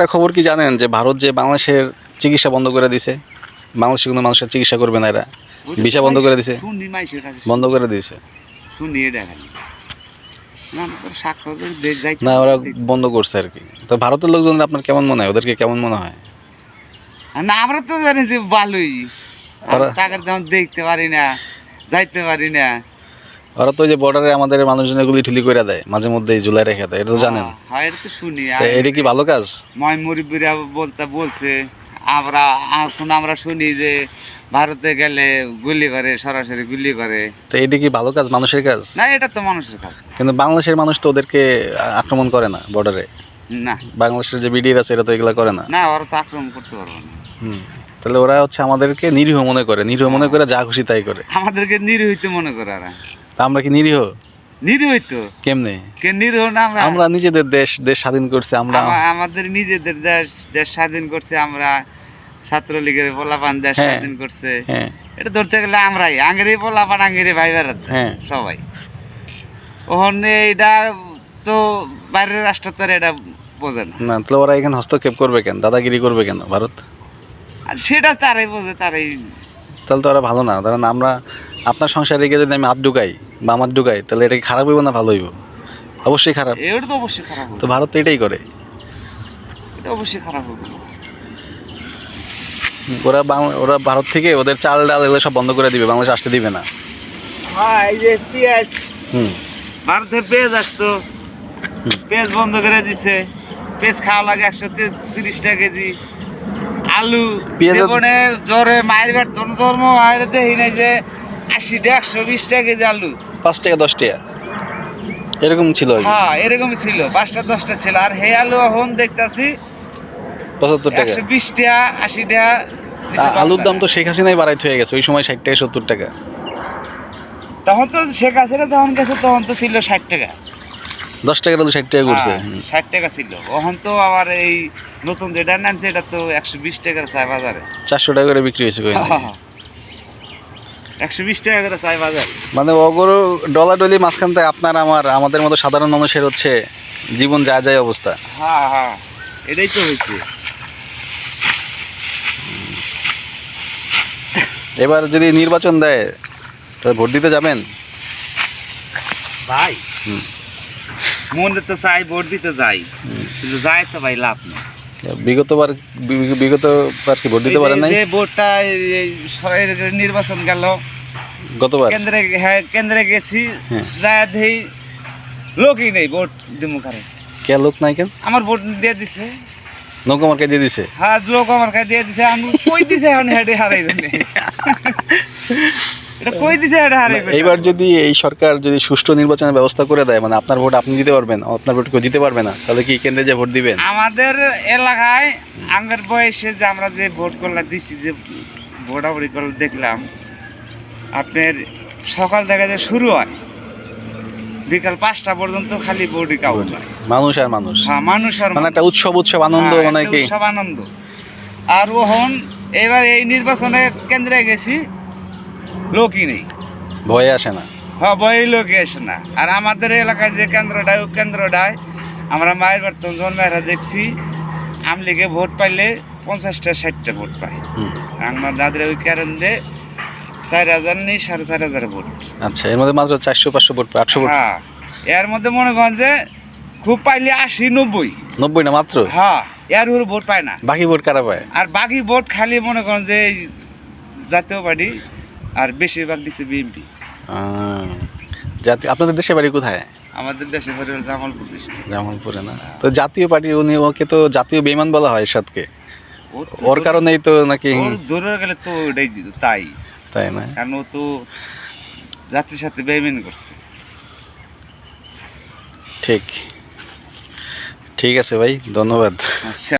একটা খবর কি জানেন যে ভারত যে বাংলাদেশের চিকিৎসা বন্ধ করে দিছে বাংলাদেশে কোনো মানুষের চিকিৎসা করবে না এরা। ভিসা বন্ধ করে দিছে। বন্ধ করে দিয়েছে না ওরা বন্ধ করছে আর কি। তো ভারতের লোকজন আপনার কেমন মনে হয়? ওদেরকে কেমন মনে হয়? না আমরা তো জানি যে ভালোই। দেখতে পারি না যাইতে পারি না। ওরা তো যে বর্ডারে আমাদের মানুষজনের গুলি ঠুলি করে দেয় মাঝে মধ্যে ঝুলাই রেখে দেয় এটা তো জানেন। হ্যাঁ এটা তো শুনি। এটা কি ভালো কাজ? ময় মুরব্বীরা বলতে বলছে আমরা এখন আমরা শুনি যে ভারতে গেলে গুলি করে সরাসরি গুলি করে। তো এটা কি ভালো কাজ মানুষের কাজ? না এটা তো মানুষের কাজ। কিন্তু বাংলাদেশের মানুষ তো ওদেরকে আক্রমণ করে না বর্ডারে না। বাংলাদেশের যে বিডিআর আছে এটা তো এগুলো করে না। না ওরা তো আক্রমণ করতে পারব না। হুম তাহলে ওরা হচ্ছে আমাদেরকে নিরীহ মনে করে নিরীহ মনে করে যা খুশি তাই করে। আমাদেরকে নিরীহিত মনে করে ওরা। তা আমরা কি নিরীহ? নিরীহিত কেমনে? কে নিরীহ না আমরা? আমরা নিজেদের দেশ দেশ স্বাধীন করছে আমরা আমাদের নিজেদের দেশ দেশ স্বাধীন করছে আমরা ছাত্রলীগের পোলাপান দেশ হ্যাঁ। স্বাধীন করছে। হ্যাঁ। এটা ধরতে গেলে আমরাই আঙ্গেরি পোলাপান আঙ্গেরি ভাই হ্যাঁ। সবাই। ওখানে এটা তো বাইরের রাষ্ট্র তো এটা বোঝে না। না তাহলে ওরা এখানে হস্তক্ষেপ করবে কেন? দাদাগিরি করবে কেন ভারত? আর সেটা তারাই বোঝে তারাই তাহলে তো ওরা ভালো না। কারণ আমরা আপনার সংসারে গিয়ে যদি আমি হাত ঢুকাই বা আমার ঢুকাই তাহলে এটা কি খারাপ হইব না ভালো হইব? অবশ্যই খারাপ। এটা তো অবশ্যই খারাপ তো ভারত তো এটাই করে। এটা অবশ্যই খারাপ হবে ওরা ওরা ভারত থেকে ওদের চাল ডাল এগুলো সব বন্ধ করে দিবে বাংলাদেশ আসতে দিবে না। হ্যাঁ এই যে পেঁয়াজ। হুম। ভারতে পেঁয়াজ আসতো। পেঁয়াজ বন্ধ করে দিছে। পেঁয়াজ খাওয়া লাগে একশো তিরিশ টাকা কেজি। আলু জীবনে জ্বরে মায়ের তোর জন্ম মায়ের দেখি নাই যে আশি টাকা একশো বিশ টাকা কেজি আলু। পাঁচ টাকা দশ টাকা। এরকম ছিল হ্যাঁ এরকমই ছিল। পাঁচটা দশটা ছিল। আর হে আলু এখন দেখতাছি পঁচাত্তর টাকা। একশো বিশ টাকা আশি টাকা আলুর দাম তো শেখ হাসিনাই বাড়াইতে হয়ে গেছে। ওই সময় ষাট টাকা সত্তর টাকা। তখন তো শেখ হাসিনা যখন গেছে তখন তো ছিল ষাট টাকা। দশ টাকা আলু ষাট টাকা করছে। হ্যাঁ, ষাট টাকা ছিল। এখন তো আবার এই নতুন যেটা নামছে এটা তো একশো বিশ টাকার চাই বাজারে চারশো টাকা করে বিক্রি হয়েছে একশো বিশ টাকা করে চাই বাজার। মানে অগরো ডলা ডলি মাঝখান থেকে আপনার আমার আমাদের মতো সাধারণ মানুষের হচ্ছে জীবন যায় যায় অবস্থা। হ্যাঁ হ্যাঁ এটাই তো হয়েছে। এবার যদি নির্বাচন দেয় তাহলে ভোট দিতে যাবেন? ভাই। মনে তো চাই ভোট দিতে যাই। কিন্তু যাই তো ভাই লাভ নেই। বিগতবার বিগতবার কি ভোট দিতে পারেন নাই? যে ভোটটা নির্বাচন গেল। গতবার? কেন্দ্রে হ্যাঁ কেন্দ্রে গেছি। হ্যাঁ। যা দেই লোকই নেই ভোট দিমুখারে কে লোক নাই কেন? আমার ভোট দিয়ে দিছে। নৌকা মার্কে দিয়ে দিছে? হ্যাঁ লোক আমার কাছে দিয়ে দিছে। আমি কই দিছে এখন হেডে হারাই দিলে এইবার যদি এই সরকার যদি সুষ্ঠু নির্বাচনের ব্যবস্থা করে দেয় মানে আপনার ভোট আপনি দিতে পারবেন আপনার ভোট কেউ দিতে পারবে না তাহলে কি কেন্দ্রে যে ভোট দিবেন? আমাদের এলাকায় আমাদের বয়সে যে আমরা যে ভোট করলা দিছি যে ভোটাভুটি করলে দেখলাম আপনার সকাল থেকে যে শুরু হয় বিকাল পাঁচটা পর্যন্ত খালি বডি কাউন্ট হয়। মানুষ আর মানুষ। হ্যাঁ মানুষ আর মানে একটা উৎসব উৎসব আনন্দ হ্যাঁ, মানে কি? উৎসব আনন্দ। আর ওহন এবার এই নির্বাচনে কেন্দ্রে গেছি লোকই নেই। ভয়ে আসে না। হ্যাঁ বই লোকই আসে না। আর আমাদের এলাকায় যে কেন্দ্রটায় ও কেন্দ্রটায় আমরা মায়ের বার্তন জন্মেরা দেখছি। আমলিগে ভোট পাইলে পঞ্চাশটা ষাটটা ভোট পায়। আমার দাদরা ওই কারণ চার হাজার নেই সাড়ে চার হাজার ভোট। আচ্ছা এর মধ্যে মাত্র চারশো পাঁচশো ভোট আটশো ভোট। হ্যাঁ এর মধ্যে মনে করেন যে খুব পাইলে আশি নব্বই। নব্বই না মাত্র? হ্যাঁ এর উপরে ভোট পায় না। বাকি ভোট কারা পায়? আর বাকি ভোট খালি মনে করেন যে জাতীয় পার্টি আর বেশিরভাগ দিচ্ছে বিএনপি জাতীয় আপনাদের দেশে বাড়ি কোথায়? আমাদের দেশে বাড়ি হল জামালপুর ডিস্ট্রিক্ট জামালপুরে না? তো জাতীয় পার্টি উনি ওকে তো জাতীয় বেমান বলা হয় এরশাদকে। ওর কারণেই তো নাকি ধরে গেলে তো ওটাই তাই। তাই না? কারণ ও তো যাত্রীর সাথে বেইমেন করছে। ঠিক। ঠিক আছে ভাই ধন্যবাদ। আচ্ছা।